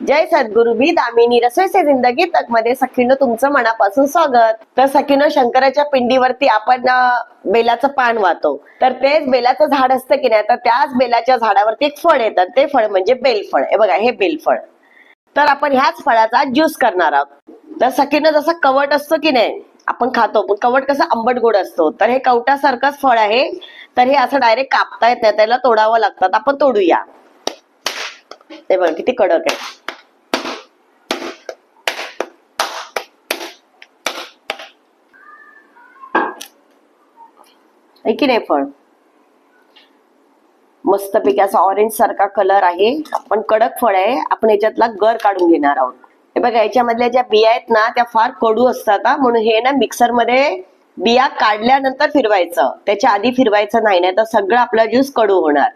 जय सद्गुरु मी दामिनी. रसोईचे जिंदगी तकमध्ये सखीनं तुमचं मनापासून स्वागत. तर सखीनं शंकराच्या पिंडीवरती आपण बेलाचं पान वाहतो. तर तेच बेलाचं झाड असतं की नाही तर त्याच बेलाच्या झाडावरती एक फळ येतात ते फळ म्हणजे बेलफळ. हे बघा हे बेलफळ. तर आपण ह्याच फळाचा ज्यूस करणार आहोत. तर सखीनं जसं कवट असतो की नाही आपण खातो. पण कवट कसं आंबट गोड असतो. तर हे कवटासारखंच फळ आहे. तर हे असं डायरेक्ट कापता येत नाही. त्याला तोडावं लागतात आपण तोडूया. ते बघ किती कडक आहे. आहे की नाही फळ मस्तपैकी असा ऑरेंज सारखा कलर आहे. पण कडक फळ आहे. आपण याच्यातला गर काढून घेणार आहोत. हे बघा याच्यामधल्या ज्या बिया आहेत ना त्या फार कडू असतात म्हणून हे ना मिक्सरमध्ये बिया काढल्यानंतर फिरवायचं. त्याच्या आधी फिरवायचं नाही नाही तर सगळं आपला ज्यूस कडू होणार.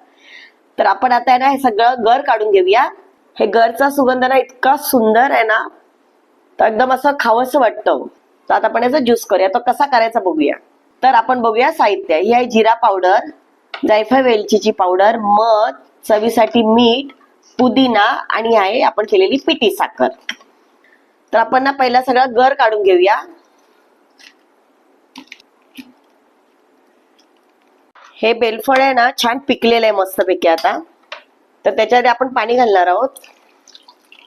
तर आपण आता आहे ना हे सगळं गर काढून घेऊया. हे गरचा सुगंध ना इतका सुंदर आहे ना तर एकदम असं खावंसं वाटतं. तर आता आपण याचा ज्यूस करूया. तो कसा करायचा बघूया. तर आपण बघूया साहित्य. ही आहे जिरा पावडर जायफळ वेलचीची पावडर मध चवीसाठी मीठ पुदिना आणि आहे आपण केलेली पिठी साखर. तर आपण ना पहिला सगळा गर काढून घेऊया. हे बेलफळ आहे ना छान पिकलेलं आहे मस्तपैकी आता. तर त्याच्यामध्ये आपण पाणी घालणार आहोत.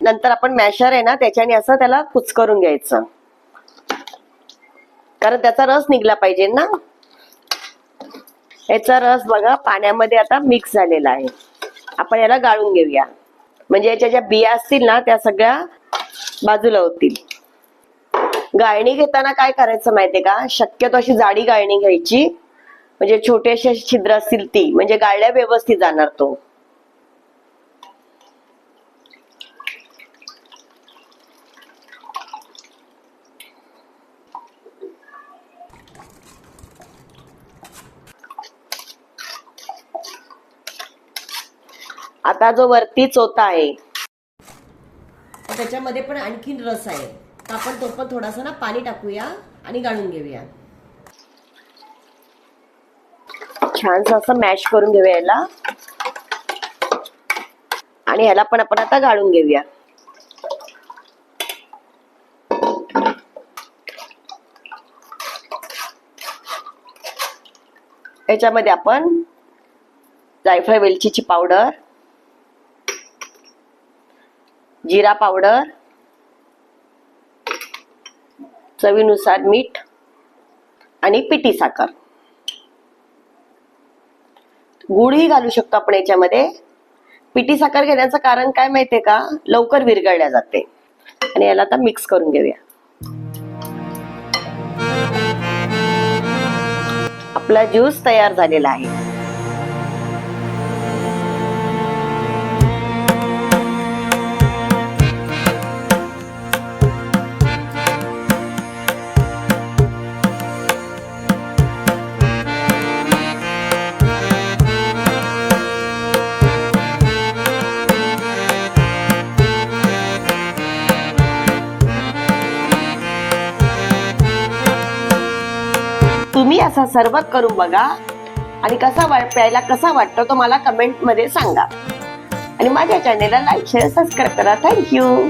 नंतर आपण मॅशर आहे ना त्याच्याने असं त्याला कुचकरून घ्यायचं. कारण त्याचा रस निघला पाहिजे ना. याचा रस बघा पाण्यामध्ये आता मिक्स झालेला आहे. आपण याला गाळून घेऊया. म्हणजे याच्या ज्या बिया असतील ना त्या सगळ्या बाजूला होतील. गाळणी घेताना काय करायचं माहितीये का? शक्यतो अशी जाडी गाळणी घ्यायची. म्हणजे छोटे अशी छिद्र असतील ती. म्हणजे गाळल्या व्यवस्थित जाणार तो. आता जो वरती चोथा आहे. त्याच्यामध्ये पण आणखीन रस आहे. तर आपण तो पण थोडासा ना पाणी टाकूया आणि गाळून घेऊया. छानस असं मॅश करून घेऊया याला. आणि ह्याला पण आपण आता गाळून घेऊया. याच्यामध्ये आपण जायफळ वेलचीची पावडर जिरा पावडर चवीनुसार मीठ आणि पिठी साखर. गुळही घालू शकतो आपण याच्यामध्ये. पिठी साखर घेण्याचं कारण काय माहितीये का? लवकर विरघळल्या जाते. आणि याला आता मिक्स करून घेऊया. आपला ज्यूस तयार झालेला आहे. असा सर्वात करून बघा. आणि कसा वाट प्यायला कसा वाटतो तो मला कमेंटमध्ये सांगा. आणि माझ्या चॅनेलला लाईक शेअर सबस्क्राईब करा. Thank you